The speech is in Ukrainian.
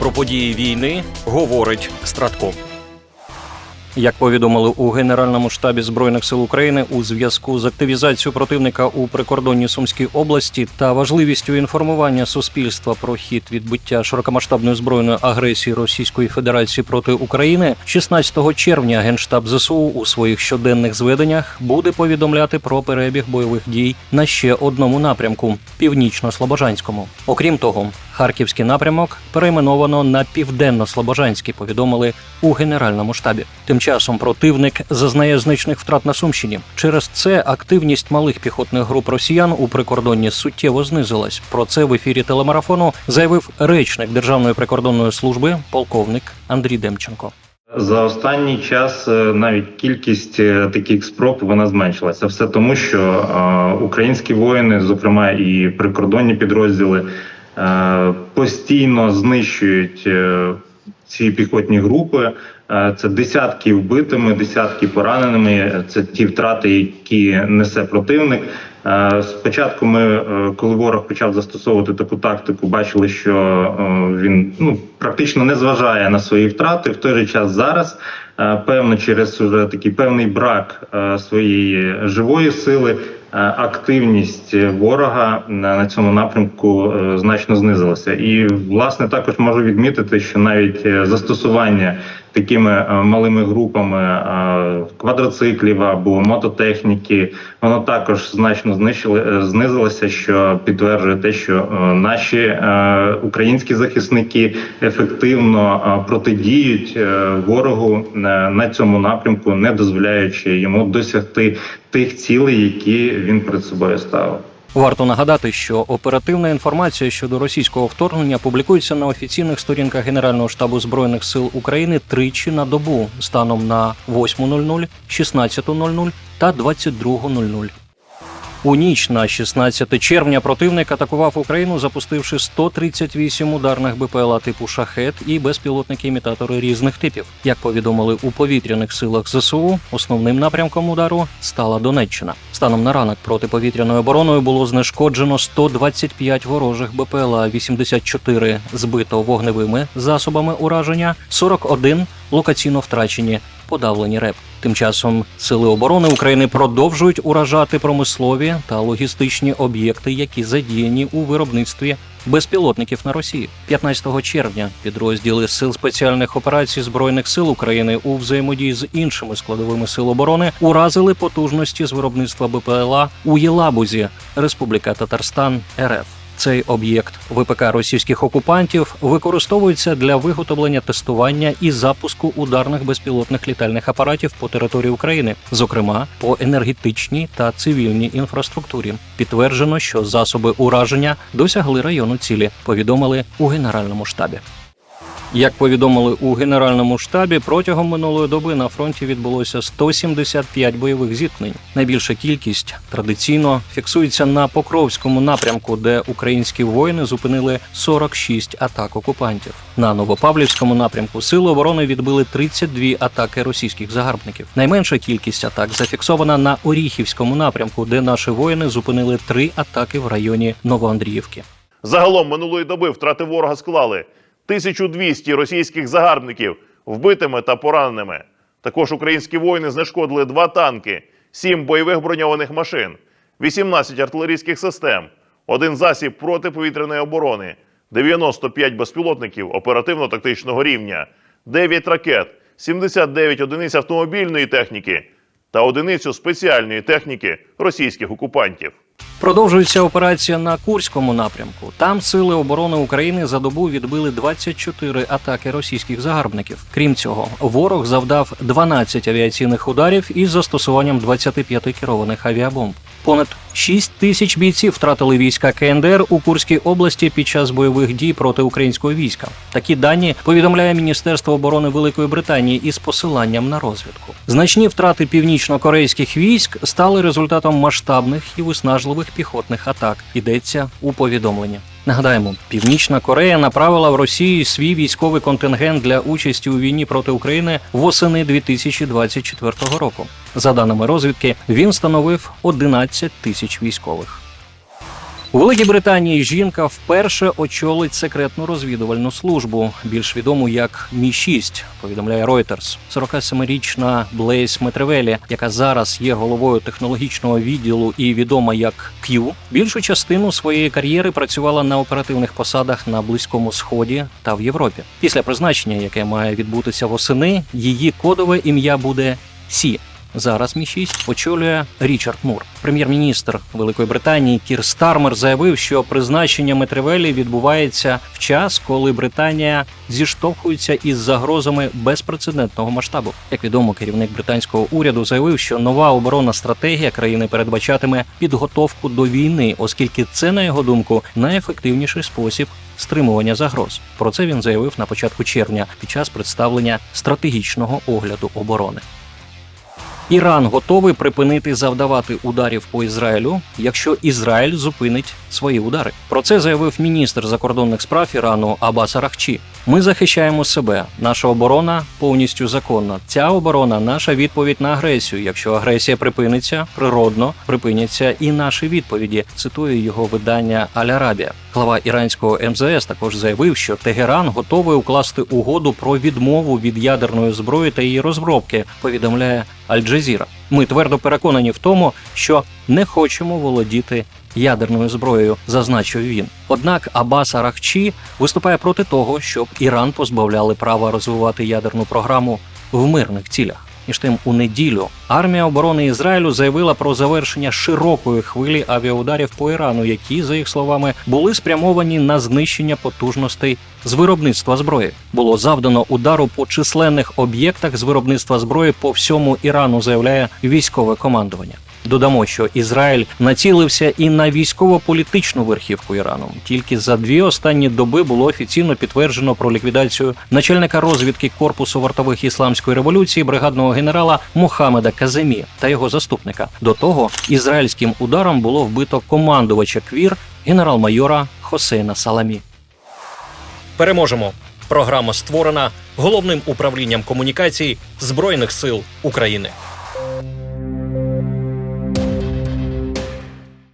Про події війни говорить Стратко. Як повідомили у Генеральному штабі збройних сил України у зв'язку з активізацією противника у прикордонній Сумській області та важливістю інформування суспільства про хід відбиття широкомасштабної збройної агресії Російської Федерації проти України, 16 червня Генштаб ЗСУ у своїх щоденних зведеннях буде повідомляти про перебіг бойових дій на ще одному напрямку північно-слобожанському. Окрім того, Харківський напрямок перейменовано на південно-слобожанський. Повідомили у генеральному штабі. Тим часом противник зазнає значних втрат на Сумщині. Через це активність малих піхотних груп росіян у прикордонні суттєво знизилась. Про це в ефірі телемарафону заявив речник Державної прикордонної служби полковник Андрій Демченко. За останній час е, навіть кількість е, таких спроб вона зменшилася. Все тому, що українські воїни, зокрема і прикордонні підрозділи, постійно знищують е, ці піхотні групи. Е, Це десятки вбитими, десятки пораненими. Це ті втрати, які несе противник. Е, Спочатку ми, е, коли ворог почав застосовувати таку тактику, бачили, що е, він ну практично не зважає на свої втрати. В той же час зараз, е, певно, через уже такий певний брак е, своєї живої сили, е, активність ворога на, на цьому напрямку е, значно знизилася. І власне також можу відмітити, що навіть е, застосування такими е, малими групами е, квадроциклів або мототехніки, воно також значно знищили, е, знизилося, що підтверджує те, що наші українські захисники ефективно протидіють ворогу на цьому напрямку, не дозволяючи йому досягти тих цілей, які він перед собою ставив. Варто нагадати, що оперативна інформація щодо російського вторгнення публікується на офіційних сторінках Генерального штабу збройних сил України тричі на добу станом на 8.00, 16.00 та 22.00. У ніч на 16 червня противник атакував Україну, запустивши 138 ударних БПЛА типу шахет і безпілотники-імітатори різних типів. Як повідомили у повітряних силах ЗСУ, основним напрямком удару стала Донеччина. Станом на ранок протиповітряною обороною було знешкоджено 125 ворожих БПЛА, 84 збито вогневими засобами ураження, 41 локаційно втрачені подавлені РЕП. Тим часом сили оборони України продовжують уражати промислові та логістичні об'єкти, які задіяні у виробництві безпілотників на Росії. 15 червня підрозділи сил спеціальних операцій збройних сил України у взаємодії з іншими складовими сил оборони уразили потужності з виробництва БПЛА у Єлабузі, Республіка Татарстан, РФ. Цей об'єкт ВПК російських окупантів використовується для виготовлення тестування і запуску ударних безпілотних літальних апаратів по території України, зокрема по енергетичній та цивільній інфраструктурі. Підтверджено, що засоби ураження досягли району цілі. Повідомили у генеральному штабі. Як повідомили у генеральному штабі, протягом минулої доби на фронті відбулося 175 бойових зіткнень. Найбільша кількість традиційно фіксується на Покровському напрямку, де українські воїни зупинили 46 атак окупантів. На Новопавлівському напрямку сили оборони відбили 32 атаки російських загарбників. Найменша кількість атак зафіксована на Оріхівському напрямку, де наші воїни зупинили три атаки в районі Новоандріївки. Загалом минулої доби втрати ворога склали 1200 російських загарбників вбитими та пораненими. Також українські воїни знешкодили два танки, 7 бойових броньованих машин, 18 артилерійських систем, один засіб протиповітряної оборони, 95 безпілотників оперативно-тактичного рівня, 9 ракет, 79 одиниць автомобільної техніки та одиницю спеціальної техніки російських окупантів. Продовжується операція на Курському напрямку. Там сили оборони України за добу відбили 24 атаки російських загарбників. Крім цього, ворог завдав 12 авіаційних ударів із застосуванням 25 керованих авіабомб. Понад 6 тисяч бійців втратили війська КНДР у Курській області під час бойових дій проти українського війська. Такі дані повідомляє Міністерство оборони Великої Британії із посиланням на розвідку. Значні втрати північно-корейських військ стали результатом масштабних і виснажливих піхотних атак. Йдеться у повідомленні. Нагадаємо, Північна Корея направила в Росію свій військовий контингент для участі у війні проти України восени 2024 року. За даними розвідки, він становив 11 тисяч військових. У Великій Британії жінка вперше очолить секретну розвідувальну службу, більш відому як Мі 6 повідомляє Reuters. 47-річна Блейс Метревелі, яка зараз є головою технологічного відділу і відома як Q, більшу частину своєї кар'єри працювала на оперативних посадах на близькому сході та в Європі. Після призначення, яке має відбутися восени, її кодове ім'я буде Сі. Зараз Мі 6 очолює Річард Мур. Прем'єр-міністр Великої Британії Кір Стармер заявив, що призначення Метревелі відбувається в час, коли Британія зіштовхується із загрозами безпрецедентного масштабу. Як відомо, керівник британського уряду заявив, що нова оборонна стратегія країни передбачатиме підготовку до війни, оскільки це, на його думку, найефективніший спосіб стримування загроз. Про це він заявив на початку червня під час представлення стратегічного огляду оборони. Іран готовий припинити завдавати ударів по Ізраїлю, якщо Ізраїль зупинить свої удари. Про це заявив міністр закордонних справ Ірану Абас Арахчі. Ми захищаємо себе. Наша оборона повністю законна. Ця оборона наша відповідь на агресію. Якщо агресія припиниться, природно припиняться і наші відповіді. Цитує його видання Аль-Арабія. Глава іранського МЗС також заявив, що Тегеран готовий укласти угоду про відмову від ядерної зброї та її розробки. Повідомляє Аль-Джазіра. Ми твердо переконані в тому, що не хочемо володіти ядерною зброєю, зазначив він. Однак Абас Арахчі виступає проти того, щоб Іран позбавляли права розвивати ядерну програму в мирних цілях. Між тим, у неділю армія оборони Ізраїлю заявила про завершення широкої хвилі авіаударів по Ірану, які, за їх словами, були спрямовані на знищення потужностей з виробництва зброї. Було завдано удару по численних об'єктах з виробництва зброї по всьому Ірану, заявляє військове командування. Додамо, що Ізраїль націлився і на військово-політичну верхівку Ірану. Тільки за дві останні доби було офіційно підтверджено про ліквідацію начальника розвідки корпусу вартових ісламської революції бригадного генерала Мохамеда Каземі та його заступника. До того ізраїльським ударом було вбито командувача квір генерал-майора Хосейна Саламі. Переможемо. Програма створена головним управлінням комунікацій Збройних сил України.